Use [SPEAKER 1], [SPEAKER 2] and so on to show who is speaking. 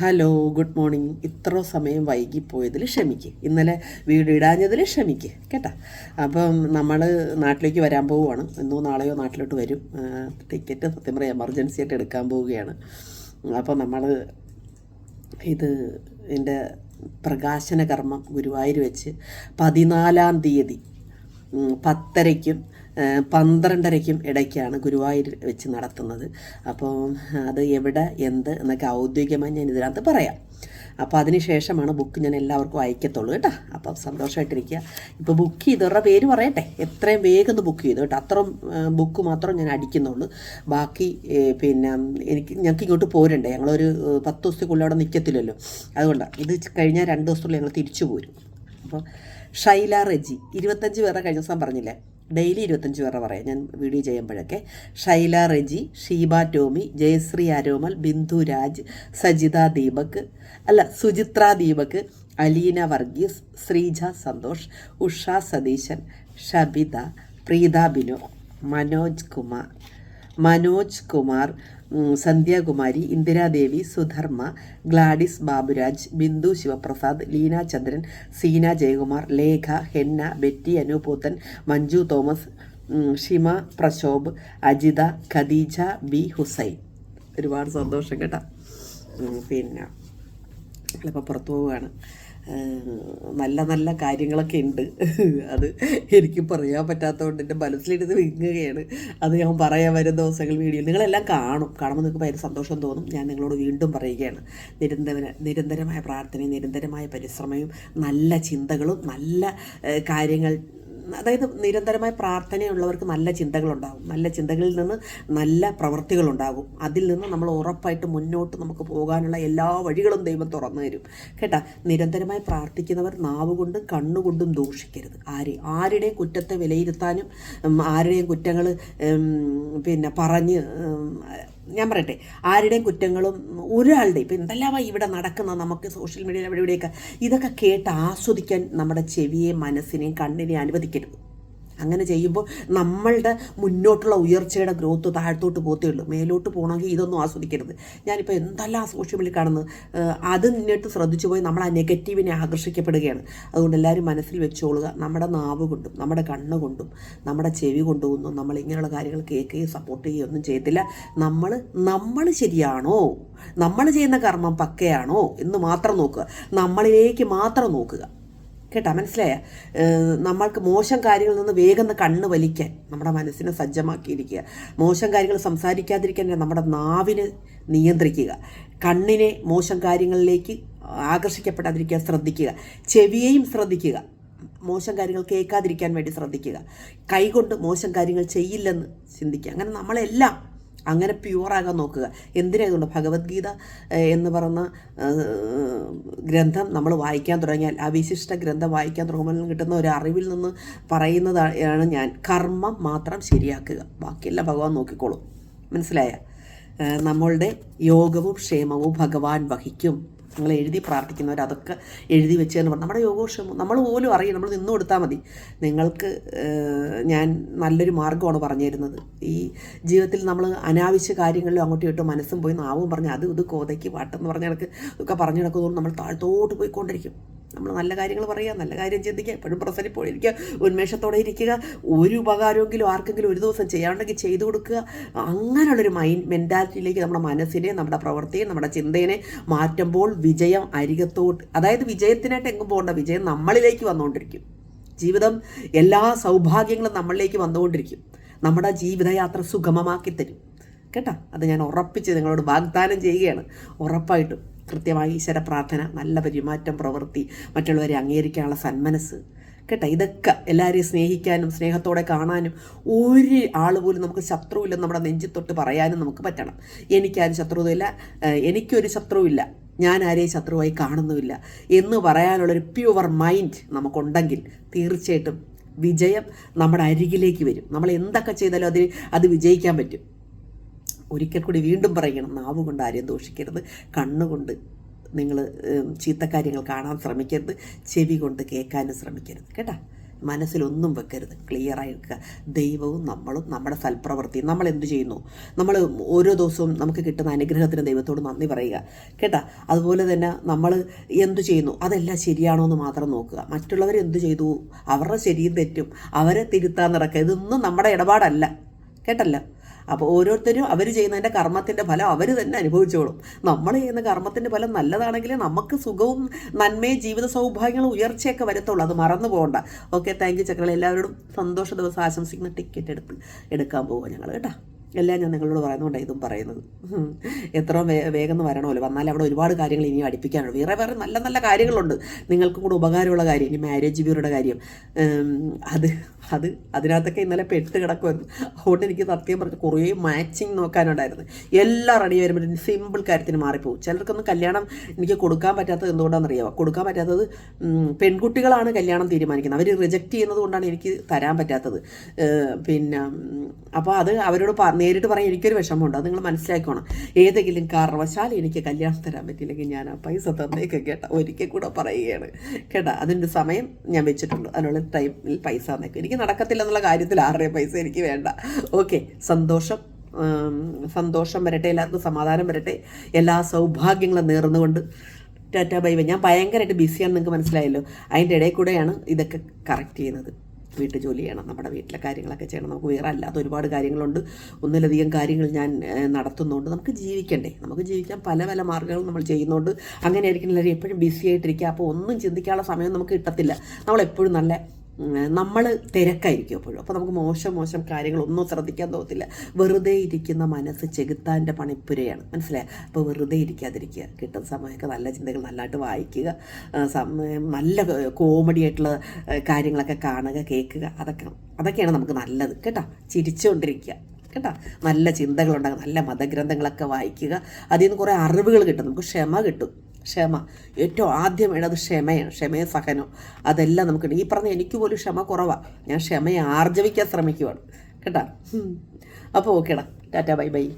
[SPEAKER 1] Hello good morning ഇത്ര സമയം വൈകിപ്പോയതിൽ ക്ഷമിക്ക്. ഇന്നലെ വീട് ഇടാഞ്ഞതിൽ ക്ഷമിക്ക് കേട്ടാ? അപ്പം നമ്മൾ നാട്ടിലേക്ക് വരാൻ പോവുകയാണ് ഇന്നോ നാളെയോ നാട്ടിലോട്ട് വരും. ടിക്കറ്റ് സത്യം പറയാം എമർജൻസി ആയിട്ട് എടുക്കാൻ പോവുകയാണ്. അപ്പോൾ നമ്മൾ ഇത് എന്റെ പ്രകാശന കർമ്മം ഗുരുവായൂർ വെച്ച് പതിനാലാം തീയതി പത്തരയ്ക്കും പന്ത്രണ്ടരയ്ക്കും ഇടയ്ക്കാണ് ഗുരുവായൂർ വെച്ച് നടത്തുന്നത്. അപ്പോൾ അത് എവിടെ എന്ത് എന്നൊക്കെ ഔദ്യോഗികമായി ഞാൻ ഇതിനകത്ത് പറയാം. അപ്പോൾ അതിനുശേഷമാണ് ബുക്ക് ഞാൻ എല്ലാവർക്കും അയക്കത്തുള്ളൂ കേട്ടോ. അപ്പം സന്തോഷമായിട്ടിരിക്കുക. ഇപ്പോൾ ബുക്ക് ചെയ്തവരുടെ പേര് പറയട്ടെ. എത്രയും വേഗം ഒന്ന് ബുക്ക് ചെയ്തു കേട്ടോ. അത്രയും ബുക്ക് മാത്രം ഞാൻ അടിക്കുന്നുള്ളൂ. ബാക്കി പിന്നെ എനിക്ക് ഞങ്ങൾക്ക് ഇങ്ങോട്ട് പോരണ്ടേ? ഞങ്ങളൊരു പത്ത് ദിവസത്തേക്കുള്ളിൽ അവിടെ നിൽക്കത്തില്ലല്ലോ അതുകൊണ്ടാണ് ഇത് കഴിഞ്ഞാൽ രണ്ട് ദിവസത്തിനുള്ളിൽ ഞങ്ങൾ തിരിച്ചു പോരും. അപ്പോൾ ഷൈല റെജി ഇരുപത്തഞ്ച് പേരെ കഴിഞ്ഞ ദിവസം പറഞ്ഞില്ലേ? ഡെയിലി ഇരുപത്തഞ്ച് പേരുടെ പറയാം. ഞാൻ വീഡിയോ ചെയ്യുമ്പോഴൊക്കെ ഷൈല റെജി ഷീബ ടോമി ജയശ്രീ അരോമൽ ബിന്ദു രാജ് സജിത ദീപക് അല്ല Suchitra Deepak Aleena Varghese Sreeja Santhosh Usha Satheesan Shabitha Preetha Bino Manoj Kumar Manoj Kumar Sandhyakumari Indiradevi Sudharma Gladys Baburaj Bindu Sivaprasad Leena Chandran Seena Jayakumar Lekha Henna Betty Anupoothan Manju Thomas Shima Prashobh Ajitha Khadeeja B Hussain. ഒരുപാട് സന്തോഷം കേട്ടോ. പിന്നെ ചിലപ്പോൾ പുറത്തു പോവുകയാണ്. നല്ല നല്ല കാര്യങ്ങളൊക്കെ ഉണ്ട്. അത് എനിക്ക് പറയാൻ പറ്റാത്തതുകൊണ്ട് എന്റെ മനസ്സിലിരുന്ന് വിങ്ങുകയാണ്. അത് ഞാൻ പറയാൻ വരും ദിവസങ്ങൾ വീഡിയോ നിങ്ങളെല്ലാം കാണും. കാണുമ്പോൾ നിങ്ങൾക്ക് ഭയങ്കര സന്തോഷം തോന്നും. ഞാൻ നിങ്ങളോട് വീണ്ടും പറയുകയാണ്. നിരന്തര നിരന്തരമായ പ്രാർത്ഥനയും നിരന്തരമായ പരിശ്രമവും നല്ല ചിന്തകളും നല്ല കാര്യങ്ങൾ അതായത് നിരന്തരമായ പ്രാർത്ഥനയുള്ളവർക്ക് നല്ല ചിന്തകളുണ്ടാകും നല്ല ചിന്തകളിൽ നിന്ന് നല്ല പ്രവൃത്തികളുണ്ടാകും അതിൽ നിന്ന് നമ്മൾ ഉറപ്പായിട്ട് മുന്നോട്ട് നമുക്ക് പോകാനുള്ള എല്ലാ വഴികളും ദൈവം തുറന്നു തരും. കേട്ടാ നിരന്തരമായി പ്രാർത്ഥിക്കുന്നവർ നാവ് കൊണ്ടും കണ്ണുകൊണ്ടും ദൂഷിക്കരുത്. ആരെ? ആരുടെയും കുറ്റത്തെ വിലയിരുത്താനും ആരുടെയും കുറ്റങ്ങൾ പിന്നെ പറഞ്ഞ് ഞാൻ പറയട്ടെ ആരുടെയും കുറ്റങ്ങളും ഒരാളുടെ ഇപ്പം എന്തെല്ലാം ഇവിടെ നടക്കുന്ന നമുക്ക് സോഷ്യൽ മീഡിയയിൽ അവിടെ ഇവിടെയൊക്കെ ഇതൊക്കെ കേട്ട് ആസ്വദിക്കാൻ നമ്മുടെ ചെവിയെ മനസ്സിനെയും കണ്ണിനെയും അനുവദിക്കരുത്. അങ്ങനെ ചെയ്യുമ്പോൾ നമ്മളുടെ മുന്നോട്ടുള്ള ഉയർച്ചയുടെ ഗ്രോത്ത് താഴത്തോട്ട് പോത്തേ ഉള്ളൂ. മേലോട്ട് പോകണമെങ്കിൽ ഇതൊന്നും ആസ്വദിക്കരുത്. ഞാനിപ്പോൾ എന്തെല്ലാം സോഷ്യൽ മീഡിയ കാണുന്നത് അത് നിന്നിട്ട് ശ്രദ്ധിച്ചു പോയി നമ്മൾ ആ നെഗറ്റീവിനെ ആകർഷിക്കപ്പെടുകയാണ്. അതുകൊണ്ട് എല്ലാവരും മനസ്സിൽ വെച്ചോളുക. നമ്മുടെ നാവ് കൊണ്ടും നമ്മുടെ കണ്ണ് കൊണ്ടും നമ്മുടെ ചെവി കൊണ്ടും ഒന്നും നമ്മൾ ഇങ്ങനെയുള്ള കാര്യങ്ങൾ കേൾക്കുകയും സപ്പോർട്ട് ചെയ്യുകയും ഒന്നും ചെയ്യത്തില്ല. നമ്മൾ നമ്മൾ ശരിയാണോ? നമ്മൾ ചെയ്യുന്ന കർമ്മം പക്കയാണോ എന്ന് മാത്രം നോക്കുക. നമ്മളിലേക്ക് മാത്രം നോക്കുക. കേട്ടാ മനസ്സിലായ? നമ്മൾക്ക് മോശം കാര്യങ്ങളിൽ നിന്ന് വേഗം കണ്ണ് വലിക്കാൻ നമ്മുടെ മനസ്സിനെ സജ്ജമാക്കിയിരിക്കുക. മോശം കാര്യങ്ങൾ സംസാരിക്കാതിരിക്കാൻ നമ്മുടെ നാവിനെ നിയന്ത്രിക്കുക. കണ്ണിനെ മോശം കാര്യങ്ങളിലേക്ക് ആകർഷിക്കപ്പെടാതിരിക്കുക ശ്രദ്ധിക്കുക. ചെവിയെയും ശ്രദ്ധിക്കുക. മോശം കാര്യങ്ങൾ കേൾക്കാതിരിക്കാൻ വേണ്ടി ശ്രദ്ധിക്കുക. കൈകൊണ്ട് മോശം കാര്യങ്ങൾ ചെയ്യില്ലെന്ന് ചിന്തിക്കുക. അങ്ങനെ നമ്മളെല്ലാം അങ്ങനെ പ്യുവറാകാൻ നോക്കുക. എന്തിനായതുകൊണ്ട്? ഭഗവത്ഗീത എന്ന് പറയുന്ന ഗ്രന്ഥം നമ്മൾ വായിക്കാൻ തുടങ്ങിയാൽ ആ വിശിഷ്ട ഗ്രന്ഥം വായിക്കാൻ തുടങ്ങുമ്പോൾ കിട്ടുന്ന ഒരു അറിവിൽ നിന്ന് പറയുന്നതാണ് ഞാൻ. കർമ്മം മാത്രം ശരിയാക്കുക. ബാക്കിയെല്ലാം ഭഗവാൻ നോക്കിക്കോളും. മനസ്സിലായ? നമ്മളുടെ യോഗവും ക്ഷേമവും ഭഗവാൻ വഹിക്കും. നിങ്ങൾ എഴുതി പ്രാർത്ഥിക്കുന്നവർ അതൊക്കെ എഴുതി വെച്ച് തന്നെ പറഞ്ഞു നമ്മുടെ യോഗോക്ഷമം നമ്മൾ പോലും അറിയും നമ്മൾ നിന്നു കൊടുത്താൽ മതി. നിങ്ങൾക്ക് ഞാൻ നല്ലൊരു മാർഗമാണ് പറഞ്ഞു തരുന്നത് ഈ ജീവിതത്തിൽ നമ്മൾ അനാവശ്യ കാര്യങ്ങളിലും അങ്ങോട്ടും ഇട്ടും മനസ്സും പോയി നാവും പറഞ്ഞ് അത് ഇത് കോതയ്ക്ക് പാട്ടെന്ന് പറഞ്ഞ കണക്ക് ഒക്കെ പറഞ്ഞു നടക്കുന്നതുകൊണ്ട് നമ്മൾ താഴ്ത്തോട്ട് പോയിക്കൊണ്ടിരിക്കും. നമ്മൾ നല്ല കാര്യങ്ങൾ പറയുക നല്ല കാര്യം ചിന്തിക്കുക എപ്പോഴും പ്രസരിൽ പോയിരിക്കുക ഉന്മേഷത്തോടെ ഇരിക്കുക ഒരു ഉപകാരമെങ്കിലും ആർക്കെങ്കിലും ഒരു ദിവസം ചെയ്യാണ്ടെങ്കിൽ ചെയ്തു കൊടുക്കുക. അങ്ങനെയുള്ളൊരു മൈൻഡ് മെന്റാലിറ്റിയിലേക്ക് നമ്മുടെ മനസ്സിനെ നമ്മുടെ പ്രവൃത്തിയെ നമ്മുടെ ചിന്തയെ മാറ്റുമ്പോൾ വിജയം അരികത്തോട്ട് അതായത് വിജയത്തിനായിട്ട് എങ്ങും പോകേണ്ട വിജയം നമ്മളിലേക്ക് വന്നുകൊണ്ടിരിക്കും. ജീവിതം എല്ലാ സൗഭാഗ്യങ്ങളും നമ്മളിലേക്ക് വന്നുകൊണ്ടിരിക്കും. നമ്മുടെ ജീവിതയാത്ര സുഗമമാക്കി തരും. കേട്ടോ? അത് ഞാൻ ഉറപ്പിച്ച് നിങ്ങളോട് വാഗ്ദാനം ചെയ്യുകയാണ്. ഉറപ്പായിട്ടും. കൃത്യമായി ഈശ്വര പ്രാർത്ഥന നല്ല പെരുമാറ്റം പ്രവൃത്തി മറ്റുള്ളവരെ അംഗീകരിക്കാനുള്ള സന്മനസ് കേട്ടോ ഇതൊക്കെ എല്ലാവരെയും സ്നേഹിക്കാനും സ്നേഹത്തോടെ കാണാനും ഒരു ആൾ പോലും നമുക്ക് ശത്രുവില്ലെന്ന് നമ്മുടെ നെഞ്ചിത്തൊട്ട് പറയാനും നമുക്ക് പറ്റണം. എനിക്കാരും ശത്രുതയില്ല എനിക്കൊരു ശത്രുവില്ല ഞാൻ ആരെയും ശത്രുവായി കാണുന്നുമില്ല എന്ന് പറയാനുള്ളൊരു പ്യുവർ മൈൻഡ് നമുക്കുണ്ടെങ്കിൽ തീർച്ചയായിട്ടും വിജയം നമ്മുടെ അരികിലേക്ക് വരും. നമ്മൾ എന്തൊക്കെ ചെയ്താലും അതിന് അത് വിജയിക്കാൻ പറ്റും. ഒരിക്കൽ കൂടി വീണ്ടും പറയണം നാവ് കൊണ്ട് ആരെയും ദോഷിക്കരുത് കണ്ണുകൊണ്ട് നിങ്ങൾ ചീത്തക്കാര്യങ്ങൾ കാണാൻ ശ്രമിക്കരുത് ചെവി കൊണ്ട് കേൾക്കാനും ശ്രമിക്കരുത് കേട്ടാ? മനസ്സിലൊന്നും വെക്കരുത് ക്ലിയറായി വെക്കുക ദൈവവും നമ്മളും നമ്മുടെ സൽപ്രവൃത്തി നമ്മൾ എന്തു ചെയ്യുന്നു? നമ്മൾ ഓരോ ദിവസവും നമുക്ക് കിട്ടുന്ന അനുഗ്രഹത്തിന് ദൈവത്തോട് നന്ദി പറയുക കേട്ടാ? അതുപോലെ തന്നെ നമ്മൾ എന്തു ചെയ്യുന്നു? അതെല്ലാം ശരിയാണോ എന്ന് മാത്രം നോക്കുക. മറ്റുള്ളവർ എന്തു ചെയ്തു? അവരുടെ ശരിയും തെറ്റും. അവരെ തിരുത്താൻ നടക്കുക. ഇതൊന്നും നമ്മുടെ ഇടപാടല്ല കേട്ടല്ലോ? അപ്പോൾ ഓരോരുത്തരും അവർ ചെയ്യുന്നതിന്റെ കർമ്മത്തിന്റെ ഫലം അവർ തന്നെ അനുഭവിച്ചോളും. നമ്മൾ ചെയ്യുന്ന കർമ്മത്തിന്റെ ഫലം നല്ലതാണെങ്കിൽ നമുക്ക് സുഖവും നന്മയും ജീവിത സൗഭാഗ്യങ്ങളും ഉയർച്ചയൊക്കെ വരത്തുള്ളൂ. അത് മറന്നു പോകണ്ട. ഓക്കെ താങ്ക് യു ചക്രകളെ എല്ലാവരോടും സന്തോഷ ദിവസം ആശംസിക്കുന്ന ടിക്കറ്റ് എടുപ്പ് എടുക്കാൻ പോവുക ഞങ്ങൾ കേട്ടോ. എല്ലാം ഞാൻ നിങ്ങളോട് പറയുന്നതുകൊണ്ടാണ് ഇതും പറയുന്നത്. എത്ര വേഗം എന്ന് വരണമല്ലോ. വന്നാൽ അവിടെ ഒരുപാട് കാര്യങ്ങൾ ഇനിയും അടുപ്പിക്കാനുണ്ട്. വേറെ വേറെ നല്ല നല്ല കാര്യങ്ങളുണ്ട്. നിങ്ങൾക്കും കൂടെ ഉപകാരമുള്ള കാര്യം ഇനി മാരേജ് ബ്യൂറോയുടെ കാര്യം. അത് അത് അതിനകത്തൊക്കെ ഇന്നലെ പെട്ട് കിടക്കുമായിരുന്നു അതുകൊണ്ട് എനിക്ക് സത്യം പറഞ്ഞ് കുറേ മാച്ചിങ് നോക്കാനുണ്ടായിരുന്നു. എല്ലാം റെഡി വരുമ്പോൾ സിമ്പിൾ കാര്യത്തിന് മാറിപ്പോകും ചിലർക്കൊന്നും കല്യാണം എനിക്ക് കൊടുക്കാൻ പറ്റാത്തത് എന്തുകൊണ്ടാണെന്നറിയാമോ കൊടുക്കാൻ പറ്റാത്തത് പെൺകുട്ടികളാണ് കല്യാണം തീരുമാനിക്കുന്നത്. അവർ റിജക്റ്റ് ചെയ്യുന്നത് കൊണ്ടാണ് എനിക്ക് തരാൻ പറ്റാത്തത്. പിന്നെ അപ്പോൾ അത് അവരോട് പ- നേരിട്ട് പറയാൻ എനിക്കൊരു വിഷമമുണ്ട്. അത് നിങ്ങൾ മനസ്സിലാക്കണം ഏതെങ്കിലും കാരണവശാൽ എനിക്ക് കല്യാണം തരാൻ പറ്റിയില്ലെങ്കിൽ ഞാൻ ആ പൈസ തന്നേക്ക് കേട്ടോ. ഒരിക്കൽ കൂടെ പറയുകയാണ്. കേട്ടോ അതിന്റെ സമയം ഞാൻ വെച്ചിട്ടുണ്ട്. അതിനുള്ള ടൈമിൽ പൈസ തന്നേക്കും. എനിക്ക് നടക്കത്തില്ല എന്നുള്ള കാര്യത്തിൽ ആരുടെയും പൈസ എനിക്ക് വേണ്ട. ഓക്കെ സന്തോഷം സന്തോഷം വരട്ടെ എല്ലാവർക്കും സമാധാനം വരട്ടെ എല്ലാ സൗഭാഗ്യങ്ങളും നേർന്നുകൊണ്ട്. Tata bye bye. ഞാൻ ഭയങ്കരമായിട്ട് ബിസിയാണെന്ന് നിങ്ങൾക്ക് മനസ്സിലായല്ലോ. അതിന്റെ ഇടയിൽ കൂടെയാണ് ഇതൊക്കെ കറക്റ്റ് ചെയ്യുന്നത്. വീട്ടു ജോലി ചെയ്യണം. നമ്മുടെ വീട്ടിലെ കാര്യങ്ങളൊക്കെ ചെയ്യണം. നമുക്ക് വേറെ അല്ലാത്ത ഒരുപാട് കാര്യങ്ങളുണ്ട്. ഒന്നിലധികം കാര്യങ്ങൾ ഞാൻ നടത്തുന്നുണ്ട്. നമുക്ക് ജീവിക്കണ്ടേ? നമുക്ക് ജീവിക്കാൻ പല പല മാർഗങ്ങളും നമ്മൾ ചെയ്യുന്നുണ്ട്. അങ്ങനെ ആയിരിക്കും എല്ലാവരും എപ്പോഴും ബിസി ആയിട്ടിരിക്കുക. അപ്പോൾ ഒന്നും ചിന്തിക്കാനുള്ള സമയം നമുക്ക് കിട്ടത്തില്ല. നമ്മളെപ്പോഴും നല്ല നമ്മൾ തിരക്കായിരിക്കും എപ്പോഴും. അപ്പോൾ നമുക്ക് മോശം മോശം കാര്യങ്ങളൊന്നും ശ്രദ്ധിക്കാൻ തോന്നത്തില്ല. വെറുതെ ഇരിക്കുന്ന മനസ്സ് ചെകുത്താന്റെ പണിപ്പുരയാണ്. മനസ്സിലായി? അപ്പോൾ വെറുതെ ഇരിക്കാതിരിക്കുക. കിട്ടുന്ന സമയമൊക്കെ നല്ല ചിന്തകൾ നല്ലതായിട്ട് വായിക്കുക. സമയം നല്ല കോമഡി ആയിട്ടുള്ള കാര്യങ്ങളൊക്കെ കാണുക കേൾക്കുക. അതൊക്കെ അതൊക്കെയാണ് നമുക്ക് നല്ലത്. കേട്ടോ? ചിരിച്ചുകൊണ്ടിരിക്കുക കേട്ടോ? നല്ല ചിന്തകളുണ്ടാകും നല്ല മതഗ്രന്ഥങ്ങളൊക്കെ വായിക്കുക. അതിൽ നിന്ന് കുറേ അറിവുകൾ കിട്ടും. നമുക്ക് ക്ഷമ കിട്ടും. ക്ഷമ. ഏറ്റവും ആദ്യം വേണ്ടത് ക്ഷമയാണ്. ക്ഷമയും സഹനം അതെല്ലാം നമുക്ക് ഈ പറഞ്ഞ എനിക്ക് പോലും ക്ഷമ കുറവാണ് ഞാൻ ക്ഷമയെ ആർജവിക്കാൻ ശ്രമിക്കുവാണ്. കേട്ടാ? അപ്പോൾ ഓക്കേടാ. Tata bye bye.